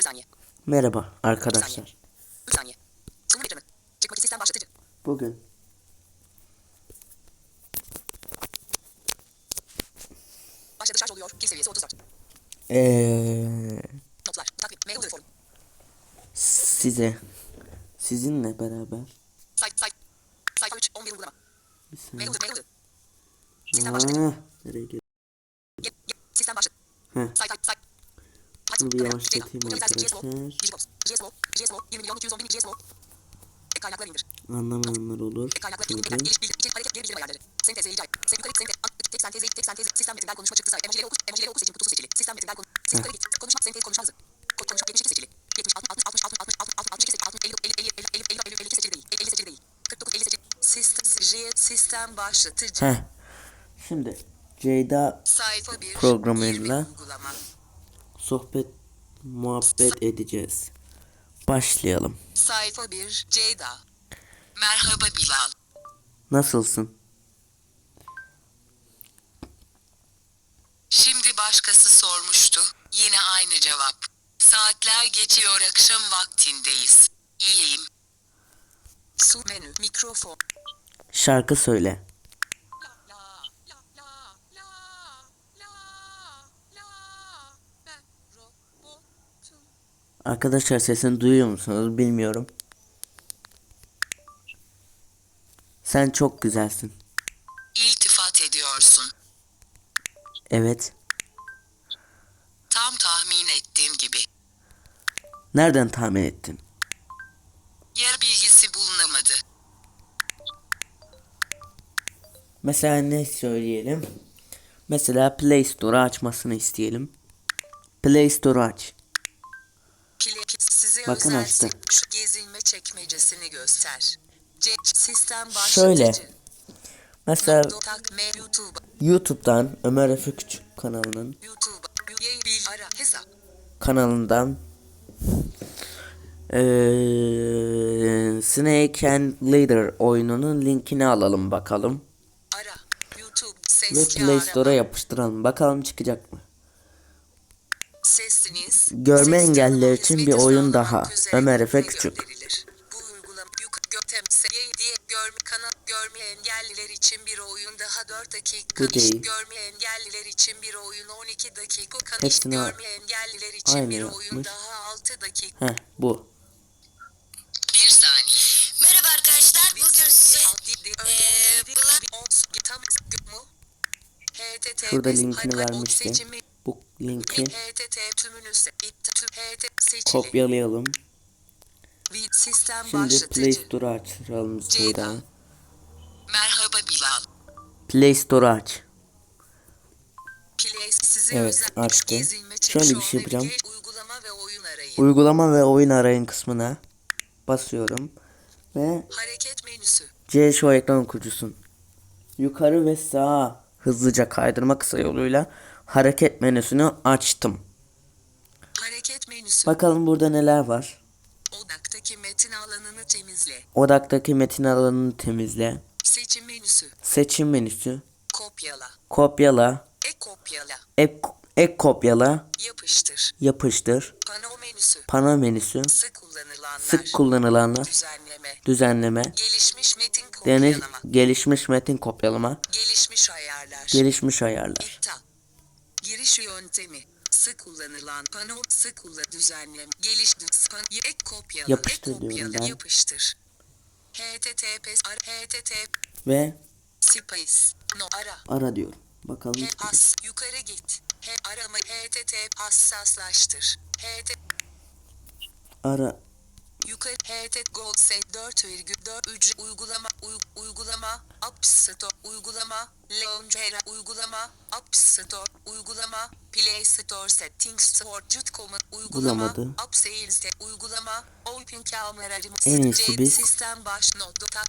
0 saniye. Merhaba arkadaşlar. 3 saniye. Sunum ekranı. Çıkmak sistem başlatıcı. Bugün Başladı şarj oluyor. Pil seviyesi 34. eee, Notlar. Takvim. Mail user form. size sizinle beraber Sayfa. Sayfa. Sayfa 3. 11 uygulama. bir saniye. Mail. Sistem başlatıcı. Aa, nereye gidiyor? Sistem başladı. Heh, Sayfa. Sayfa. Şunu bir yavaşlatayım arkadaşlar. Digibox, GSLO, GSLO, 20 milyon 210 bin GSLO. Ek kaynaklar indir. anlamayanlar olur. Çünkü Geliş, bildir, içerik, hareket, geri bildirim ayarları. Senteze, icra. Sen yukarı, sente, at, tek senteze, tek senteze, sistem metinden konuşma çıktısı, emojileri oku, emojileri oku seçim kutusu seçili. Sistem metinden konu, sen yukarı git, konuşma, sentez, konuşma hızı. Ko- Konuşma, 72 seçili. 70, 60, 60, 60, 60, 60, 62 seçili, 60, 50, 50, 50, 50, 50, 50, 52 seçili değil, 50 seçili değil. 49, 50 seçili. Sistem, J- sistem başlatıcı. Heh. Şimdi Ceyda Sayfa 1, Programıyla 20 uygulama. Sohbet muhabbet edeceğiz. Başlayalım. Sayfa 1, Ceyda. Merhaba Bilal. Nasılsın? Şimdi başkası sormuştu. Yine aynı cevap. Saatler geçiyor akşam vaktindeyiz. İyiyim. Su menü, mikrofon. Şarkı söyle. Arkadaşlar sesini duyuyor musunuz bilmiyorum. Sen çok güzelsin. İltifat ediyorsun. Evet. Tam tahmin ettiğim gibi. Nereden tahmin ettin? Yer bilgisi bulunamadı. Mesela ne söyleyelim? Mesela Play Store'u açmasını isteyelim. Play Store'u aç. Pile, size Bakın özel açtı. şu gezilme çekmecesini göster. C sistem. Şöyle. Mesela YouTube'dan Ömer Efe Küçük kanalının kanalından eee Snake and Leader oyununun linkini alalım bakalım. ara YouTube Ve Play Store'a yapıştıralım. Bakalım çıkacak mı? Sesiniz Görme ses engelliler için bir oyun daha. Ömer Efe. Küçük. Görme engelliler için bir oyun daha 4 dakika Bu değil. görme engelliler için bir oyun 12 dakika kan Hepsini görme engelliler için aynı bir oyun yapmış. daha 6 dakika Heh bu. Bir saniye. Merhaba arkadaşlar. Bugün size eee Black Şurada linkini vermişti. Bu linki kopyalayalım. Şimdi Play. Store'u açalım. Ceyda. merhaba Bilal. Play Store'u aç. Evet, açtı. Şöyle bir şey yapacağım. Uygulama ve oyun arayın. Uygulama ve oyun arayın kısmına basıyorum. Ve Hareket menüsü. C şu ekran kurucusun. Yukarı ve sağa hızlıca kaydırma kısa yoluyla hareket menüsünü açtım. Hareket menüsü. Bakalım burada neler var. Odaktaki metin alanını temizle. Odaktaki metin alanını temizle. Seçim menüsü. Seçim menüsü. Kopyala. Kopyala. Ek kopyala. Ek, ek kopyala. Yapıştır. Yapıştır. Pano menüsü. Pano menüsü. Sık kullanılanlar. Sık kullanılanlar. Düzenleme. Düzenleme. Gelişmiş metin Deniz kopyalama. gelişmiş metin kopyalama. Gelişmiş ayarlar. Gelişmiş ayarlar. İptal. Giriş yöntemi. Sık kullanılan pano sık kullan düzenleme. Geliş pan ek kopyala. Yapıştır ek kopyala, ben. Yapıştır. HTTPS ar HTTP Ve space no ara ara diyorum. Bakalım. He as yukarı git. He arama HTTP hassaslaştır. HT Ara yukarı HT Gold Set 4,4 uygulama uy, uygulama App Store uygulama Launcher uygulama App Store uygulama Play Store Settings Store Jutcom uygulama Bulamadı. App Sales uygulama Open Camera En iyisi biz- Sistem baş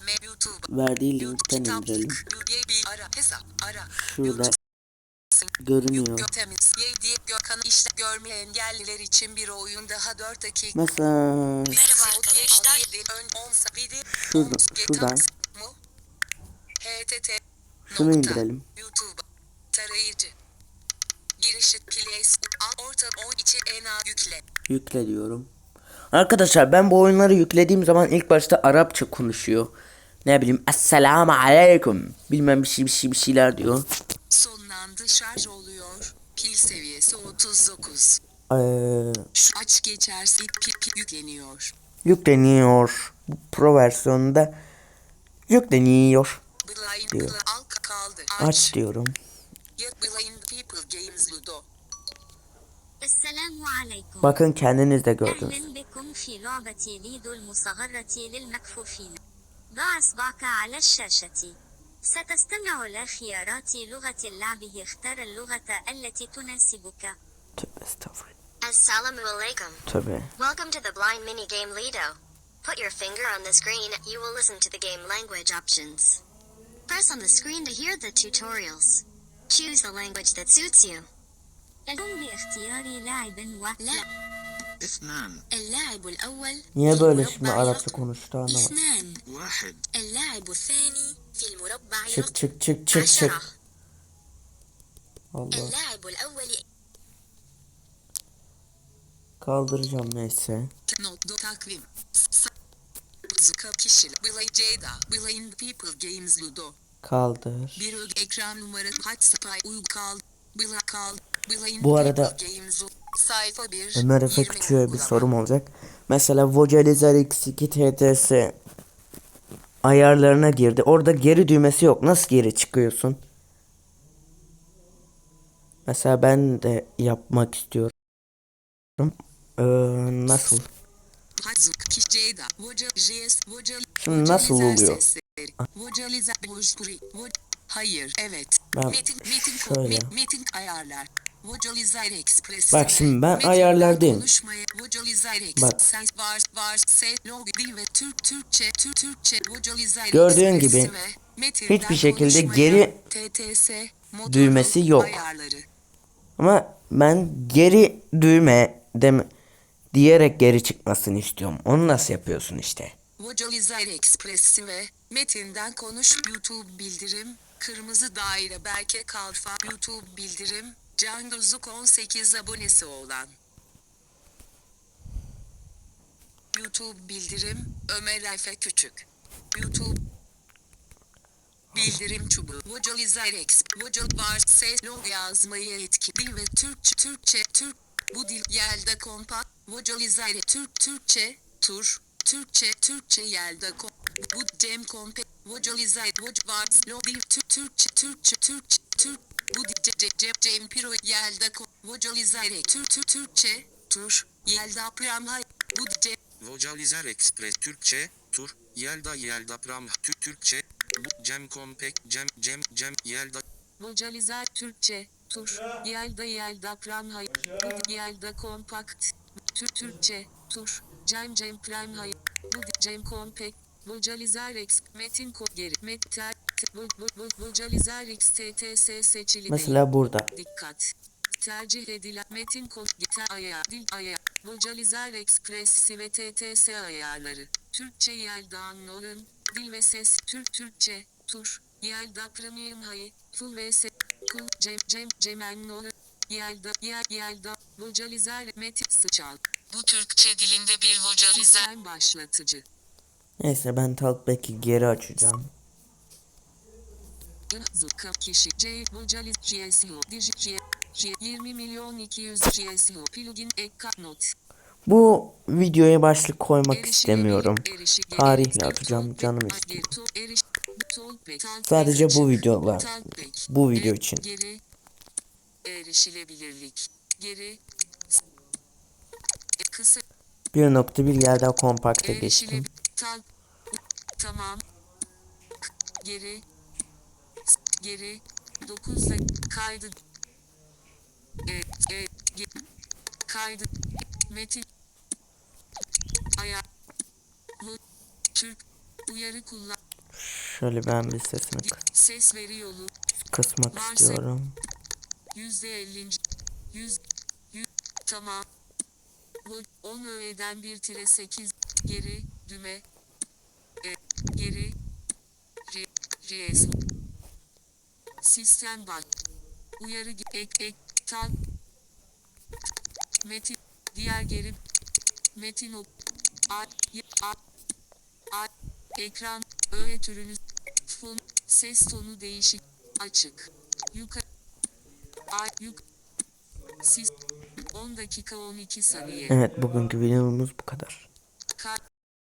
me YouTube verdiği linkten indirelim. üye bir ara hesap ara Şurada görünüyor. Götemiz yedi Gökhan işte görme engelliler için bir oyun daha 4 dakika. Mesela. Şurada- şuradan. HTT Şunu indirelim. YouTube tarayıcı Girişi place. Orta on içi ena yükle. Yükle diyorum. Arkadaşlar ben bu oyunları yüklediğim zaman ilk başta Arapça konuşuyor. Ne bileyim Esselamu Aleyküm. Bilmem bir şey bir şey bir şeyler diyor Sonlandı şarj oluyor. Pil seviyesi 39. Ee, Şu aç geçerse pil, pil yükleniyor. yükleniyor. Bu Pro versiyonunda yükleniyor. Blind Diyor. Bl- al kaldı. Aç diyorum. Yet Blind People Games Ludo. السلام عليكم Bakın kendiniz de gördünüz. أهلا بكم في لعبة ليدو المصغرة للمكفوفين ضع إصبعك على الشاشة ستستمع إلى خيارات لغة اللعب اختار اللغة التي تناسبك alaikum. Tövbe. Welcome to the blind mini game Lido. Put your finger on the screen, you will listen to the game language options. Press on the screen to hear the tutorials. Choose the language that suits you. قم باختيار لاعب واحد لا اثنان اللاعب الأول şimdi Arapça رقم konuştu anlamadım. اثنان واحد اللاعب الثاني Çık çık çık çık çık. Allah. Kaldıracağım neyse. takvim. Kaldır. Bir ekran numara kaç spy uy kal. kal. Bu arada Ömer Efe Küçük'e bir sorum olacak. Mesela Vocalizer X2 TTS ayarlarına girdi. Orada geri düğmesi yok. Nasıl geri çıkıyorsun? Mesela ben de yapmak istiyorum. Ee, nasıl? Şimdi nasıl oluyor? Hayır evet Ben Metin Metin ko- şöyle. met- Metin ayarlar Bak şimdi ben ayarlardayım. Bak. Gördüğün gibi hiçbir şekilde geri düğmesi yok. Ama ben geri düğme dem diyerek geri çıkmasını istiyorum. Onu nasıl yapıyorsun işte? Vocalizer Express'i ve metinden konuş YouTube bildirim, kırmızı daire Berke Kalfa YouTube bildirim, Can Duzuk 18 abonesi olan. YouTube bildirim, Ömer Efe Küçük. YouTube Bildirim çubuğu. Vocalizer X. Vocal var ses logo yazmayı etki. Dil ve Türkçe Türkçe Türk. Bu dil yelde kompa. Vocalizer Türk Türkçe tur. Türkçe Türkçe yelde kom. Bu Cem kompe. Vocalizer voc var lo dil Türk Türkçe Türkçe Türkçe Türk. Bu dil ce, ce, ce, Cem Piro yelde kom. Vocalizer Türk Türk Türkçe tur. Yelda Pramhay. Bu Cem Vocalizer Express Türkçe Tur Yelda Yelda Pram Tü Türkçe Bu Cem Kompek Cem Cem Cem Yelda Vocalizer Türkçe, Tur, Yelda Yelda Pramhay, Budi Yelda Kompakt, Tür Türkçe, Tur, Cem Cem Pramhay, Budi Cem Kompakt, Vocalizer X, Metin Ko geri, Metter, Seçili. Mesela burada. Dikkat. Tercih edilen metin kod gitar ayağı, dil ayağı, Vocalizer Express ve TTS ayarları. Türkçe Yelda Nolun, dil ve ses, Türk Türkçe, Tur, Yelda Premium Hayı, Full ve ses, Kul, Cem, Cem, Cemen Nolun, Yelda, Yel, Yelda, Vocalizer, Metin Sıçal. Bu Türkçe dilinde bir vocalizer. Başlatıcı. Neyse ben Talkback'i geri açacağım. Zuka kişi C Vocaliz GSU Digi G G 20 milyon 200 GSU plugin ekka not Bu videoya başlık koymak Erişilebilir- istemiyorum. erişilebilir- Tarihle atacağım canım istiyor. Sadece bu videolar. Bu video Er- için. Geri erişilebilirlik geri kısa 1.1 yerden kompakta geçtim. tamam geri geri. 9'da kaydı. E, e, ge- kaydı. Metin. Aya. Bu Türk uyarı kullan. Şöyle ben bir sesini ses veri yolu. kısmak Varsa- istiyorum. yüzde ellinci yüz, yüz tamam. Bu 10 öğeden 1 tire 8 geri düme e, geri re, res sistem bak uyarı ek ek Tak. Metin. Diğer geri. Metin ok. A. A. A. Ekran. Öğe türünü. Fon. Ses tonu değişik. Açık. Yukarı. A. Yuk. Sis. 10 dakika 12 saniye. Evet bugünkü videomuz bu kadar.